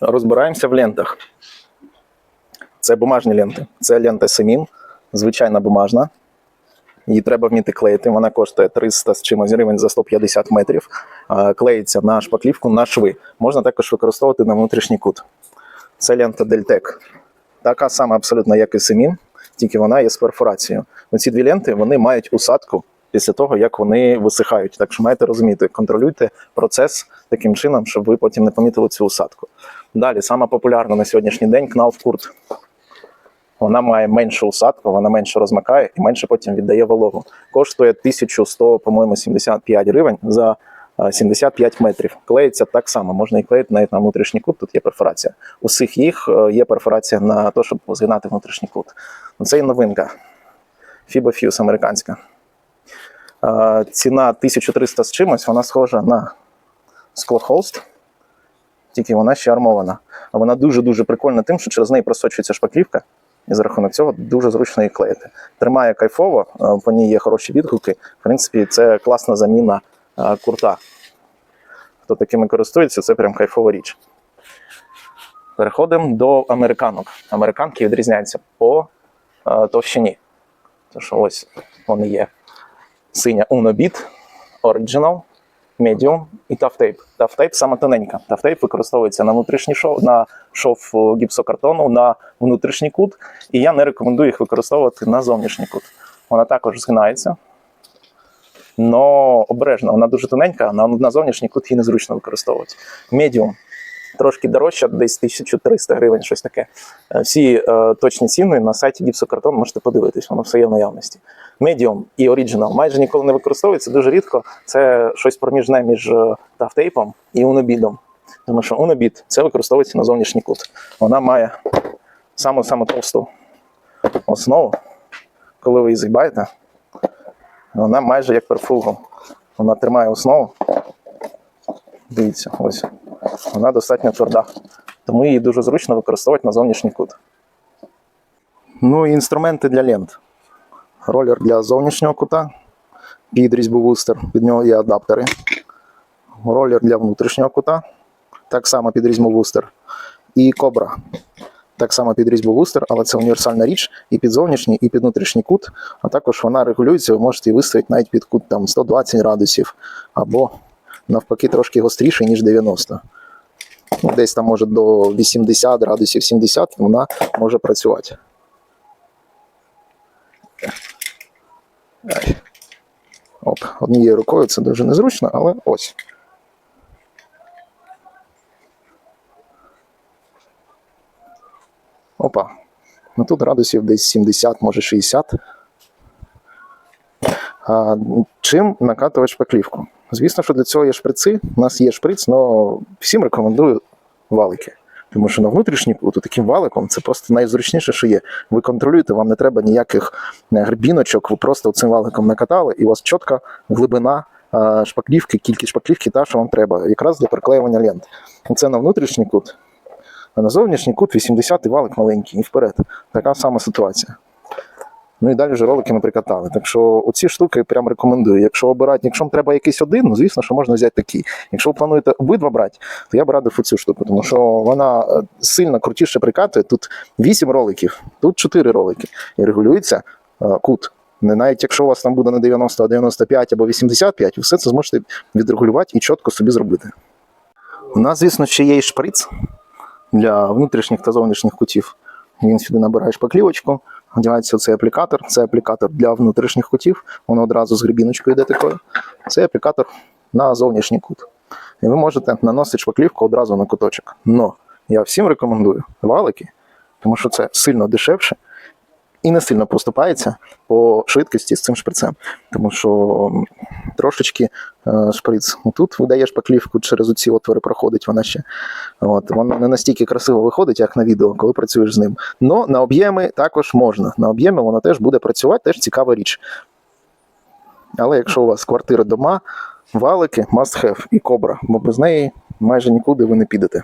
Розбираємося в лентах. Це бумажні ленти. Це лента Семін, звичайна бумажна. Її треба вміти клеїти. Вона коштує 300 з чимось гривень за 150 метрів. Клеїться на шпаклівку на шви. Можна також використовувати на внутрішній кут. Це лента Дельтек. Така сама абсолютно, як і Семін, тільки вона є з перфорацією. Ці дві ленти вони мають усадку після того, як вони висихають. Так що маєте розуміти, контролюйте процес таким чином, щоб ви потім не помітили цю усадку. Далі, сама популярна на сьогоднішній день Кнауфкурт. Вона має меншу усадку, вона менше розмикає і менше потім віддає вологу. Коштує 1100, по-моєму, 75 гривень за е, 75 метрів. Клеїться так само, можна і клеїти навіть на внутрішній кут, тут є перфорація. У всіх їх е, є перфорація на те, щоб згинати внутрішній кут. Ну, Це і новинка. Fuse американська. Е, Ціна 1300 з чимось, вона схожа на склохолст, тільки вона ще армована. А вона дуже-дуже прикольна тим, що через неї просочується шпаклівка, і за рахунок цього дуже зручно її клеїти. Тримає кайфово, е, по ній є хороші відгуки. В принципі, це класна заміна е, курта. Хто такими користується, це прям кайфова річ. Переходимо до американок. Американки відрізняються по е, товщині. Що ось вони є. Синя Unobit, Original, Medium і Tough Тафтейп саме тоненька. Тафтейп використовується на внутрішній шов, на шов гіпсокартону, на внутрішній кут. І я не рекомендую їх використовувати на зовнішній кут. Вона також згинається. Но обережно, вона дуже тоненька, на, на зовнішній кут її незручно використовувати. Medium трошки дорожча, десь 1300 гривень, щось таке. Е, Всі е, точні ціни на сайті Гіпсокартон можете подивитись, воно все є в наявності. Medium і Original майже ніколи не використовується, дуже рідко. Це щось проміжне між е, тафтейпом і унобідом. Тому що унобід це використовується на зовнішній кут. Вона має саму товсту основу. Коли ви її згибаєте, вона майже як перфугу. Вона тримає основу. Дивіться, ось. Вона достатньо тверда. Тому її дуже зручно використовувати на зовнішній кут. Ну і інструменти для лент. Ролер для зовнішнього кута, під різьбу вустер, під нього є адаптери. Ролер для внутрішнього кута, так само під різьбу вустер. І кобра. Так само під різьбу вустер, але це універсальна річ і під зовнішній, і під внутрішній кут. А також вона регулюється, ви можете її виставити навіть під кут там, 120 градусів, або навпаки трошки гостріший, ніж 90. Десь там може до 80 градусів 70 вона може працювати. Оп, однією рукою це дуже незручно, але ось. Опа. Ну тут градусів десь 70, може 60. Чим накатувати шпаклівку? Звісно, що для цього є шприци. У нас є шприц, але всім рекомендую валики. Тому що на внутрішній кут таким валиком це просто найзручніше, що є. Ви контролюєте, вам не треба ніяких е, грбіночок, ви просто цим валиком накатали, і у вас чітка глибина е, шпаклівки, кількість шпаклівки, та, що вам треба, якраз для приклеювання лент. Це на внутрішній кут. А на зовнішній кут 80-й валик маленький і вперед. Така сама ситуація. Ну і далі вже ролики ми прикатали. Так що оці штуки прям рекомендую. Якщо обирати, якщо вам треба якийсь один, ну звісно, що можна взяти такий. Якщо ви плануєте обидва брати, то я б радив оцю штуку, тому що вона е, сильно крутіше прикатує. Тут 8 роликів, тут 4 ролики. І регулюється е, кут. Не навіть якщо у вас там буде не 90, а 95 або 85, ви все це зможете відрегулювати і чітко собі зробити. У нас, звісно, ще є і шприц для внутрішніх та зовнішніх кутів. Він сюди набирає шпаклівочку, одягається цей аплікатор. Це аплікатор для внутрішніх кутів. Воно одразу з грибіночкою йде такою. Це аплікатор на зовнішній кут. І ви можете наносити шпаклівку одразу на куточок. Но я всім рекомендую валики, тому що це сильно дешевше і не сильно поступається по швидкості з цим шприцем. Тому що трошечки е, шприц тут видає шпаклівку, через оці отвори проходить вона ще. От, воно не настільки красиво виходить, як на відео, коли працюєш з ним. Но на об'єми також можна. На об'єми воно теж буде працювати, теж цікава річ. Але якщо у вас квартира дома, валики must have і кобра, бо без неї майже нікуди ви не підете.